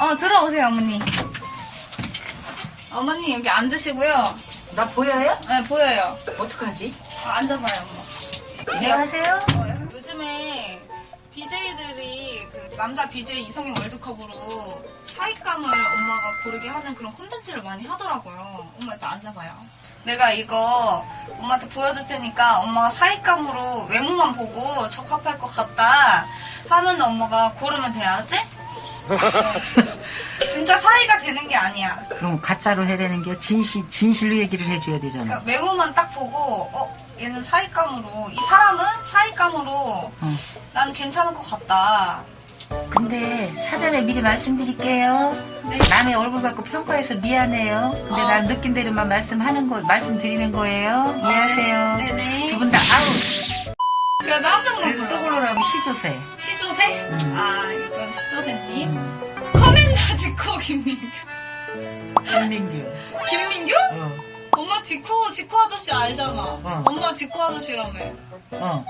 어, 들어오세요, 어머니. 어머니, 여기 앉으시고요. 나 보여요? 네, 보여요. 어떡하지? 아, 앉아봐요, 엄마. 안녕하세요. 어, 요즘에 BJ들이 그 남자 BJ 이성의 월드컵으로 사익감을 엄마가 고르게 하는 그런 콘텐츠를 많이 하더라고요. 엄마 일단 앉아봐요. 내가 이거 엄마한테 보여줄 테니까 엄마가 사익감으로 외모만 보고 적합할 것 같다 하면 엄마가 고르면 돼, 알았지? 진짜 사이가 되는 게 아니야. 그럼 가짜로 해라는 게 진실, 진실로 얘기를 해줘야 되잖아. 그러니까 외모만 딱 보고 어 얘는 사익감으로 이 사람은 사익감으로 어. 난 괜찮을 것 같다. 근데 사전에 미리 말씀드릴게요. 네. 남의 얼굴 갖고 평가해서 미안해요. 근데 어. 난 느낀 대로만 말씀하는 거, 말씀드리는 거예요. 이해하세요. 네네. 두 분 다 아우. 그래도 한 명만 그래도 또 불러. 고르라면 시조새. 시조새? 음. 아 이건 시조새님. 음. 커맨더 지코 김민규. 김민규. 김민규? 어. 엄마 지코 지코 아저씨 알잖아. 어. 엄마 지코 아저씨라며. 어.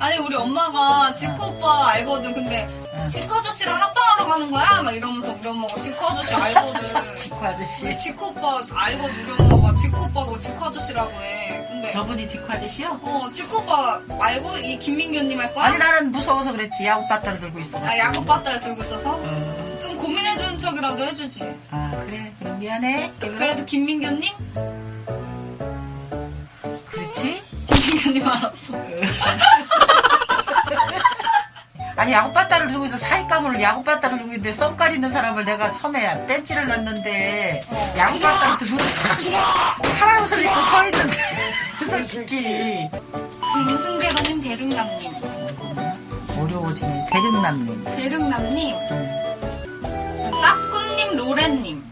아니 우리 엄마가 지코 오빠 알거든. 근데 어. 지코 아저씨랑 합방하러 가는 거야? 막 이러면서 우리 엄마가 지코 아저씨 알거든. 직구 아저씨. 지코 오빠 알거든. 우리 엄마가 지코 오빠고 지코 아저씨라고 해. 근데 저분이 직구 아저씨요? 어 지코 오빠 말고 이 김민규님 할 거야? 아니 나는 무서워서 그랬지. 야구 빠따를 들고 있어. 아 야구 빠따를 들고 있어서 어. 좀 고민해주는 척이라도 해주지. 아 그래. 그럼 미안해. 그래도 김민규님? 그렇지? 김민규님 알았어. 아니 야구바따를 들고 있어. 사익감을 야구바따를 들고 있는데 썸깔 있는 사람을 내가 처음에 벤치를 넣었는데 어. 야구바따를 들고 파란 옷을 입고 서 있는데 솔직히. 김승재로님, 대륙남님. 어려워지네. 대륙남님. 대륙남님, 음, 짝꿍님, 로렌님.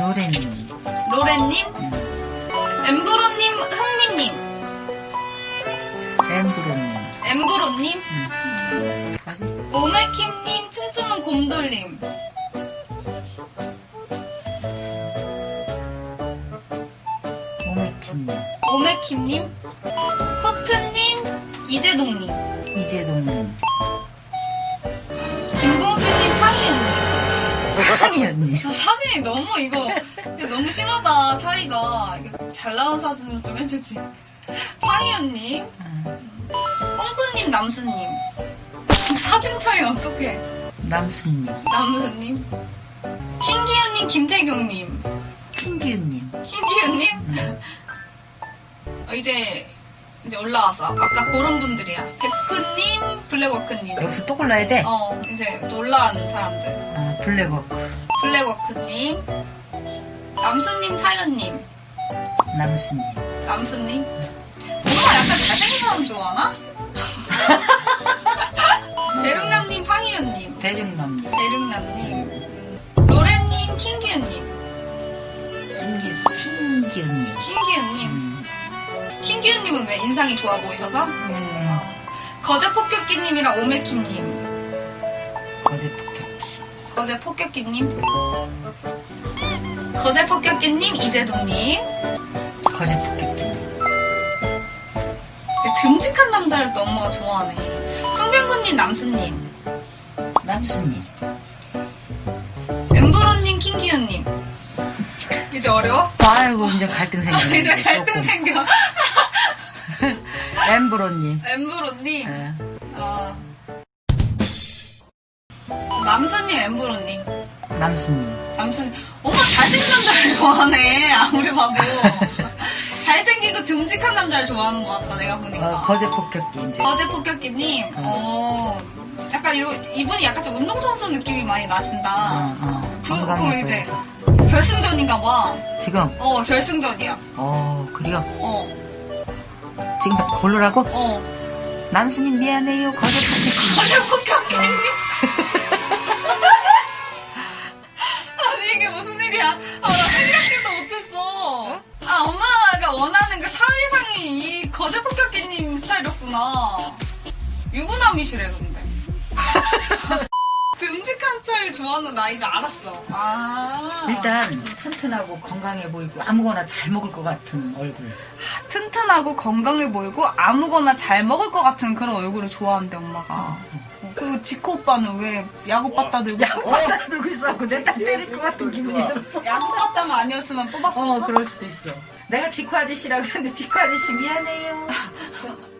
노래님. 로렌님, 엠브로님, 흥미님. 엠브로님. 엠브로님, 까지 오메킴님, 춤추는 곰돌님. 오메킴님. 오메킴님, 코트님, 이재동님. 이재동님. 황희연님. 황희연님. 야, 사진이 너무 이거, 이거 너무 심하다 차이가. 잘 나온 사진으로 좀 해주지. 황희연님. 꽁꾸님 남수님 사진 차이 어떡해 남순님. 남수님? 킹기현님 김태경님. 킹기은님. 킹기현님? 어, 이제 이제 올라왔어 아까 그런 분들이야. 데크님 블랙워크님. 여기서 또 골라야 돼? 어 이제 또 올라가는 사람들. 아, 블랙워크. 블랙워크님. 남수님 사연님. 남순님. 남수님? 엄마 약간 잘생긴 사람 좋아하나? 대륙남님, 황희연님, 대륙남님 대륙남님, 로렌님, 킹기은님, 킹기, 킹기은님 킹기은님. 음. 킹기은님은 왜 인상이 좋아 보이셔서? 음. 거제 폭격기님이랑 오메킴님, 어제 폭격기 거제 폭격기님, 거제 폭격기님, 이재동님. 거제 폭격기 듬직한 남자를 또 엄마가 좋아하네. 흥병구님, 남수님, 남순님 엠브로님, 킹기은님. 이제 어려워? 아이고 이제 갈등 생기네 이제 갈등 생겨. 엠브로님 엠브로님, 예. 어. 남수님, 엠브로님. 남순님 남수님. 엄마 잘생긴 남자를 좋아하네. 아무리 봐도. 잘생기고 듬직한 남자를 좋아하는 것 같다, 내가 보니까. 어, 거제 폭격기 이제 거제 폭격기님, 어. 약간 이러, 이분이 약간 좀 운동선수 느낌이 많이 나신다. 어, 어. 그, 그럼 이제 보여서. 결승전인가 봐. 지금 어, 결승전이야. 어 그래요 어, 지금 고르라고 어. 남순님 미안해요 거제 폭격기 거제 폭격기님. 아니 이게 무슨 일이야? 아 스타일이었구나. 유부남이시래 근데. 듬직한 스타일 좋아하는 나 이제 알았어. 아 일단 튼튼하고 건강해 보이고 아무거나 잘 먹을 것 같은 얼굴 튼튼하고 건강해 보이고 아무거나 잘 먹을 것 같은 그런 얼굴을 좋아한대 엄마가. 어, 그 지코 오빠는 왜 야구 빠따 들고 야구 바다를 들고 있어갖고 내 딸 때릴 것 같은 기분이 들었어. 야구 빠따만 아니었으면 뽑았었어? 어, 그럴 수도 있어. 내가 지코 아저씨라 그랬는데 지코 아저씨 미안해요.